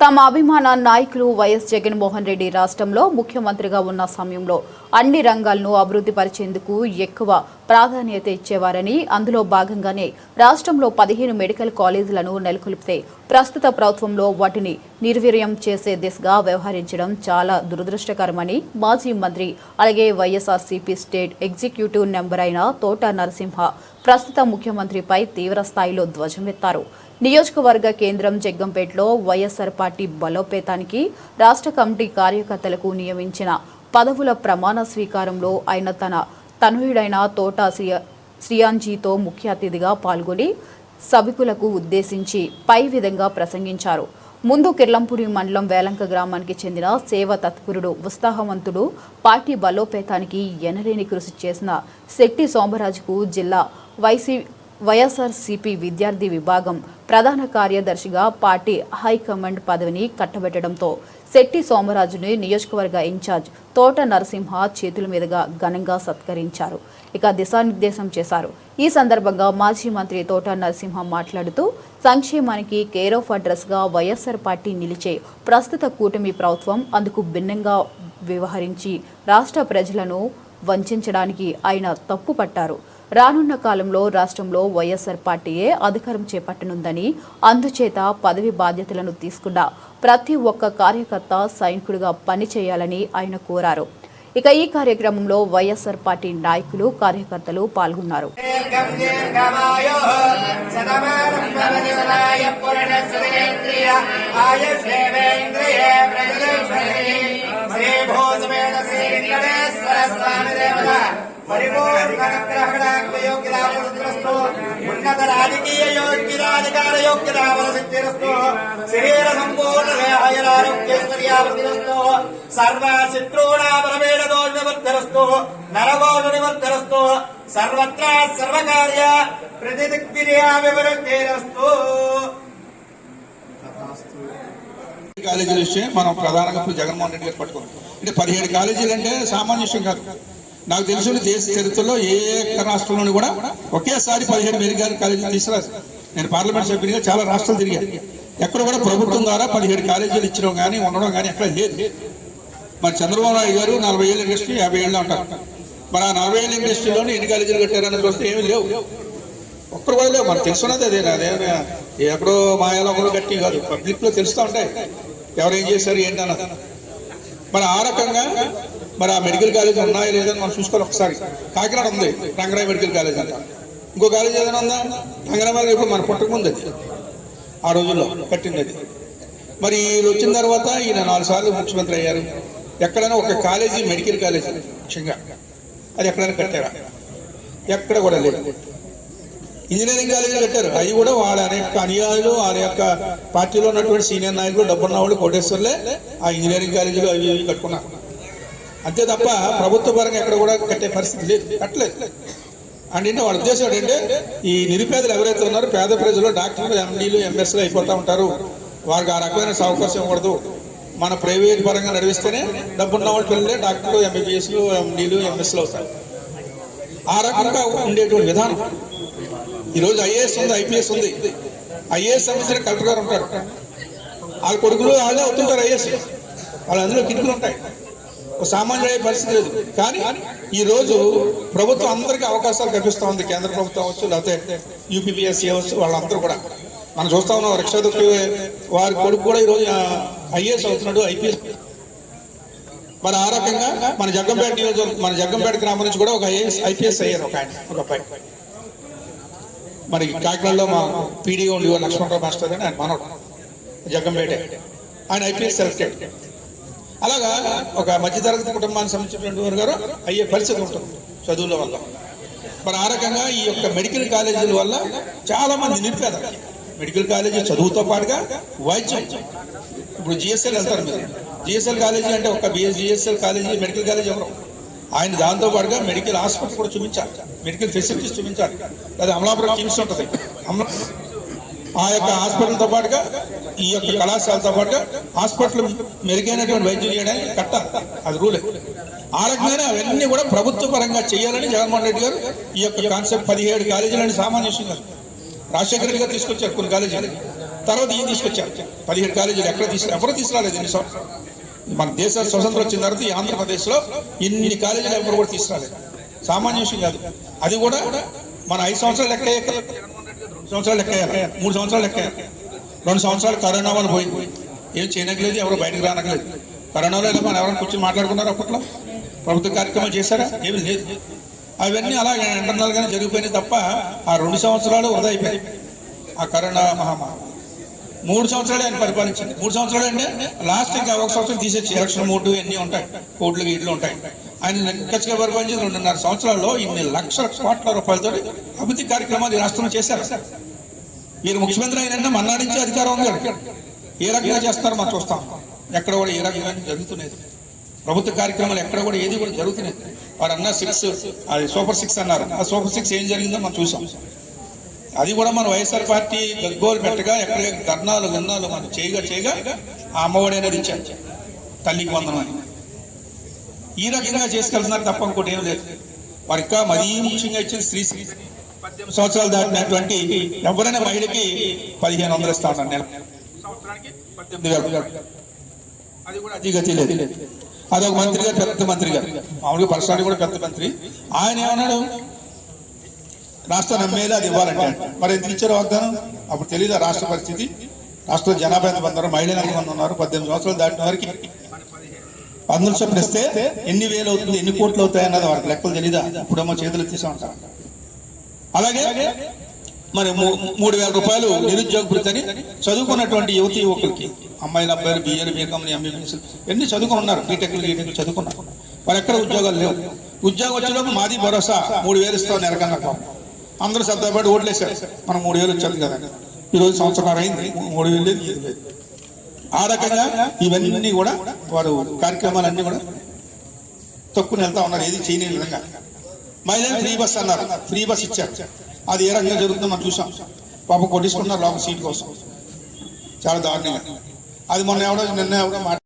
తమ అభిమాన నాయకులు వైఎస్ జగన్మోహన్ రెడ్డి రాష్ట్రంలో ముఖ్యమంత్రిగా ఉన్న సమయంలో అన్ని రంగాలను అభివృద్ధి పరిచేందుకు ఎక్కువ ప్రాధాన్యత ఇచ్చేవారని అందులో భాగంగానే రాష్ట్రంలో పదిహేను మెడికల్ కాలేజీలను నెలకొల్పితే ప్రస్తుత ప్రభుత్వంలో వాటిని నిర్వీర్యం చేసే దిశగా వ్యవహరించడం చాలా దురదృష్టకరమని మాజీ మంత్రి అలాగే వైఎస్ఆర్సీపీ స్టేట్ ఎగ్జిక్యూటివ్ నెంబర్ అయిన తోట నరసింహ ప్రస్తుత ముఖ్యమంత్రిపై తీవ్ర స్థాయిలో ధ్వజమెత్తారు. నియోజకవర్గ కేంద్రం జగ్గంపేటలో వైఎస్ఆర్ పార్టీ బలోపేతానికి రాష్ట్ర కమిటీ కార్యకర్తలకు నియమించిన పదవుల ప్రమాణ స్వీకారంలో ఆయన తన తనయుడైన తోట శ్రియ శ్రియాంజీతో ముఖ్య అతిథిగా పాల్గొని సభికులకు ఉద్దేశించి పై విధంగా ప్రసంగించారు. ముందు కిర్లంపూడి మండలం వేలంక గ్రామానికి చెందిన సేవ తత్పరుడు ఉత్సాహవంతుడు పార్టీ బలోపేతానికి ఎనలేని కృషి చేసిన శెట్టి సోమరాజుకు జిల్లా వైసీ వైఎస్ఆర్సీపీ విద్యార్థి విభాగం ప్రధాన కార్యదర్శిగా పార్టీ హైకమాండ్ పదవిని కట్టబెట్టడంతో శెట్టి సోమరాజుని నియోజకవర్గ ఇన్ఛార్జ్ తోట నరసింహ చేతుల మీదుగా ఘనంగా సత్కరించారు. ఇక దిశానిర్దేశం చేశారు. ఈ సందర్భంగా మాజీ మంత్రి తోట నరసింహ మాట్లాడుతూ సంక్షేమానికి కేర్ ఆఫ్ అడ్రస్గా వైఎస్ఆర్ పార్టీ నిలిచే ప్రస్తుత కూటమి ప్రభుత్వం అందుకు భిన్నంగా వ్యవహరించి రాష్ట్ర ప్రజలను వంచడానికి ఆయన తప్పు పట్టారు రానున్న కాలంలో రాష్ట్రంలో వైఎస్ఆర్ పార్టీయే అధికారం చేపట్టనుందని అందుచేత పదవి బాధ్యతలను తీసుకున్న ప్రతి ఒక్క కార్యకర్త సైనికుడిగా పనిచేయాలని ఆయన కోరారు. ఇక ఈ కార్యక్రమంలో వైఎస్ఆర్ పార్టీ నాయకులు కార్యకర్తలు పాల్గొన్నారు. దీర్ఘం ఉన్నత రాజకీయ యోగ్యరాధికార యోగ్యదావసిద్ధిరస్తు శరీర సంపూర్ణ దేహాయరారోగ్యైశ్వర్యావసిరస్తు సర్వ శత్రూణాపరమేణ దోషనివర్ధరస్తు నరగోష నివర్ధరస్తు సర్వత్రా సర్వకార్య ప్రతిదిగ్విర్యా వివృద్ధేరస్తు కాలేజీల విషయం మనం ప్రధానంగా ఇప్పుడు జగన్మోహన్ రెడ్డి గారు పట్టుకోవాలి అంటే పదిహేడు కాలేజీలు అంటే సామాన్య విషయం కాదు. నాకు తెలుసు దేశ చరిత్రలో ఏ ఒక్క రాష్ట్రంలోని కూడా ఒకేసారి పదిహేడు మెడికల్ కాలేజీలు తీసుకురాదు నేను పార్లమెంట్ సభ్యునిగా చాలా రాష్ట్రాలు తిరిగాను. ఎక్కడ కూడా ప్రభుత్వం ద్వారా పదిహేడు కాలేజీలు ఇచ్చడం కానీ ఉండడం కానీ ఎక్కడ లేదు. మరి చంద్రబాబు నాయుడు గారు నలభై ఏళ్ళ ఇండస్ట్రీ యాభై ఏళ్ళు అంటారు. మరి ఆ నలభై ఏళ్ళ ఇండస్ట్రీలోనే ఎన్ని కాలేజీలు కట్టారని చూస్తే ఏమీ లేవు. ఒక్కరు కూడా లేవు. మనకు తెలుసున్నది అదే అదే ఎక్కడో మాయాలో ఒకరు గట్టి కాదు. పబ్లిక్లో తెలుస్తూ ఉంటాయి. ఎవరేం చేశారు ఏంటన్నది. మరి ఆ రకంగా మరి ఆ మెడికల్ కాలేజ్ ఉన్నాయా లేదని మనం చూసుకోవాలి ఒకసారి. కాకినాడ ఉంది రంగరాయ మెడికల్ కాలేజ్ అంట. ఇంకో కాలేజ్ ఏదైనా ఉందా? రంగరాబాద్ ఇప్పుడు మన పుట్టకముందు అది. ఆ రోజుల్లో కట్టింది అది. మరి వీళ్ళు వచ్చిన తర్వాత ఈయన నాలుగు సార్లు ముఖ్యమంత్రి అయ్యారు. ఎక్కడైనా ఒక కాలేజీ మెడికల్ కాలేజ్ ముఖ్యంగా. అది ఎక్కడైనా కట్టారా ఎక్కడ కూడా లేదు. ఇంజనీరింగ్ కాలేజీలు కట్టారు అవి కూడా వాళ్ళ అనేక అనుయాయులు వాళ్ళ యొక్క పార్టీలో ఉన్నటువంటి సీనియర్ నాయకులు డబ్బున్న వాళ్ళు కోటేశ్వర్లే ఆ ఇంజనీరింగ్ కాలేజీలు అవి కట్టుకున్నారు. అంతే తప్ప ప్రభుత్వ పరంగా ఎక్కడ కూడా కట్టే పరిస్థితి లేదు. కట్టలేదు. అంటే వాళ్ళ ఉద్దేశం ఏంటంటే ఈ నిరుపేదలు ఎవరైతే ఉన్నారో పేద ప్రజలు డాక్టర్లు ఎండీలు ఎంఎస్లు అయిపోతూ ఉంటారు. వారికి ఆ రకమైన అవకాశం ఇవ్వకూడదు. మన ప్రైవేట్ పరంగా నడిపిస్తేనే డబ్బున్న వాళ్ళ పిల్లలే డాక్టర్లు ఎంబీబీఎస్లు ఎండీలు ఎంఎస్లు అవుతారు. ఆ రకంగా ఉండేటువంటి విధానం. ఈరోజు ఐఏఎస్ ఉంది ఐపీఎస్ ఉంది. ఐఏఎస్ సంబంధించిన కలెక్టర్ గారు ఉంటారు. వాళ్ళ కొడుకులు వాళ్ళే అవుతుంటారు ఐఏఎస్. వాళ్ళ అందులో కిటుకులు ఉంటాయి. ఒక సామాన్యుడు పరిస్థితి లేదు. కానీ ఈ రోజు ప్రభుత్వం అందరికీ అవకాశాలు కల్పిస్తా ఉంది. కేంద్ర ప్రభుత్వం అవచ్చు లేకపోతే యూపీపీఎస్సీ అవచ్చు వాళ్ళందరూ కూడా. మనం చూస్తా ఉన్నాం రిక్షా దొక్కి వారి కొడుకు కూడా ఈరోజు ఐఏఎస్ అవుతున్నాడు ఐపీఎస్. మరి ఆ రకంగా మన జగ్గంపేట నియోజకవర్గం మన జగ్గంపేట గ్రామం నుంచి కూడా ఒక ఐఏఎస్ ఐపీఎస్ అయ్యారు ఒక ఆయన ఒక అబ్బాయి. మరి కాకినాడలో మా పీడీఓ లక్ష్మణరావు మాస్టర్ అని ఆయన మనోడు జగ్గంపేట. ఆయన ఐపీఎస్ సెలెక్టెడ్. అలాగా ఒక మధ్యతరగతి కుటుంబానికి సంబంధించినటువంటి వారు గారు అయ్యే పరిస్థితి ఉంటుంది చదువుల వల్ల. మరి ఆ రకంగా ఈ యొక్క మెడికల్ కాలేజీల వల్ల చాలా మంది నిరుపేద మెడికల్ కాలేజీ చదువుతో పాటుగా వైద్యం. ఇప్పుడు జిఎస్ఎల్ వెళ్తారు మీరు. జిఎస్ఎల్ కాలేజీ అంటే ఒక BS GSL college medical college ఎవరు. ఆయన దాంతో పాటుగా మెడికల్ హాస్పిటల్ కూడా చూపించాలి. మెడికల్ ఫెసిలిటీస్ చూపించాలి. లేదా అమలాపురం కిమ్స్ ఉంటుంది. అమలా ఆ యొక్క హాస్పిటల్తో పాటుగా ఈ యొక్క కళాశాలతో పాటుగా హాస్పిటల్ మెరుగైనటువంటి వైద్యం చేయడానికి కట్టాలి అది రూలే. ఆ రకమైన అవన్నీ కూడా ప్రభుత్వ పరంగా చేయాలని జగన్మోహన్ రెడ్డి గారు ఈ యొక్క కాన్సెప్ట్ పదిహేడు కాలేజీలని సామాన్య విషయం కాదు. రాజశేఖర రెడ్డి గారు తీసుకొచ్చారు కొన్ని కాలేజీలు. తర్వాత ఈయన తీసుకొచ్చారు. పదిహేడు కాలేజీలు ఎక్కడ తీసుకు ఎవరు తీసుకురాలేదు ఎన్ని మన దేశ స్వతంత్రం వచ్చిన తర్వాత ఈ ఆంధ్రప్రదేశ్లో ఇన్ని కాలేజీలు ఎవరు కూడా తీసుకురాలేదు. సామాన్య విషయం కాదు. అది కూడా మన ఐదు సంవత్సరాలు ఎక్కడ వేయక- సంవత్సరాలు లెక్క మూడు సంవత్సరాలు లెక్క రెండు సంవత్సరాలు కరోనా వల్ల పోయింది. ఏం చేయనక్కలేదు ఎవరు బయటకు రానక్కలేదు కరోనాలో ఇలా మనం ఎవరైనా కూర్చొని మాట్లాడుకున్నారు అప్పట్లో? ప్రభుత్వ కార్యక్రమాలు చేశారా? ఏమీ లేదు. అవన్నీ అలాగే ఇంటర్నల్ గానే జరిగిపోయినాయి తప్ప ఆ రెండు సంవత్సరాలు వృధా అయిపోయాయి ఆ కరోనా మహమ్మారి. మూడు సంవత్సరాలు ఆయన పరిపాలించింది. మూడు సంవత్సరాలు అంటే లాస్ట్ ఇంకా ఒక సంవత్సరం తీసేసి ఎలక్షన్ మూడు ఇవన్నీ ఉంటాయి? కోట్లు గీట్లు ఉంటాయి. ఆయన నిక్కచ్చిగా పరిపాలించి రెండున్నర సంవత్సరాల్లో ఇన్ని లక్షల కోట్ల రూపాయలతో అభివృద్ధి కార్యక్రమాలు ఈ రాష్ట్రంలో చేశారు. మీరు ముఖ్యమంత్రి అయిన మన్నా నుంచి అధికారం ఉంది ఏ రకంగా చేస్తారో మనం చూస్తాం. ఎక్కడ కూడా ఏ రకంగా జరుగుతున్నది ప్రభుత్వ కార్యక్రమాలు ఎక్కడ కూడా ఏది కూడా జరుగుతున్నాయి. వారు అన్న సిక్స్ అది సూపర్ సిక్స్ అన్నారు. ఆ సూపర్ సిక్స్ ఏం జరిగిందో మనం చూసాం. అది కూడా మన వైఎస్ఆర్ పార్టీ గగ్గోలు పెట్టగా ఎక్కడ ధర్నాలు గన్నాలు మనం చేయగా చేయగా ఆ అమ్మఒడి అనేది ఇచ్చారు. తల్లికి వందనం అని ఈ రకంగా చేసుకెళ్తున్నారు తప్ప ఇంకోటి ఏం లేదు. వారికి మరీ ముఖ్యంగా ఇచ్చిన స్త్రీ పద్దెనిమిది సంవత్సరాలు దాటినటువంటి ఎవరైనా మహిళకి పదిహేను వందలు ఇస్తా ఉన్నారు నెల సంవత్సరానికి పద్దెనిమిది అది కూడా అతిగతి లేదు. అదొక మంత్రి గారు పెద్ద మంత్రి గారు మామూలుగా పర్సనాలి కూడా పెద్ద మంత్రి. ఆయన ఏమన్నాడు? రాష్ట్రం నమ్మేది అది ఇవ్వాలంటే. మరి ఎందుకు ఇచ్చారు వాగ్దానం? అప్పుడు తెలియదు రాష్ట్ర పరిస్థితి? రాష్ట్ర జనాభా ఎంత మంది ఉన్నారు? మహిళలు ఎంత మంది ఉన్నారు? పద్దెనిమిది సంవత్సరాలు దాటిన వారికి పన్నుల చొప్పున ఇస్తే ఎన్ని వేలు అవుతుంది ఎన్ని కోట్లు అవుతాయి అన్నది వారికి లెక్కలు తెలీదా? ఇప్పుడేమో చేతులు తీసామంటారు అలాగే మరి మూడు వేల రూపాయలు నిరుద్యోగ భృతని చదువుకున్నటువంటి యువతి యువకులకి అమ్మాయిల అబ్బాయిలు బిఏలు బీకామ్ ఎంబీబీఎస్ ఎన్ని చదువుకుని ఉన్నారు బీటెక్లు బీటెక్ చదువుకున్నారు. వాళ్ళు ఎక్కడ ఉద్యోగాలు లేవు. ఉద్యోగం వచ్చేలోపు మాది భరోసా మూడు వేలు ఇస్తాం నెలకన్నా అందరూ శ్రద్ధపడి ఓట్లేసారు మనం మూడు వేలు వచ్చేది కదా. ఈ రోజు సంవత్సరం అయింది మూడు వేలు లేదు ఏది లేదు. ఆ రకంగా ఇవన్నీ కూడా వారు కార్యక్రమాలన్నీ కూడా తక్కువ వెళ్తా ఉన్నారు. ఏది చేయని విధంగా. మహిళలు ఫ్రీ బస్ అన్నారు. ఫ్రీ బస్ ఇచ్చారు. అది ఏ రకంగా జరుగుతుందో మనం చూసాం. పాప కొట్టించుకున్నారు లోపల సీట్ కోసం. చాలా దారుణంగా. అది మొన్న ఎవడో నిన్న ఎవడో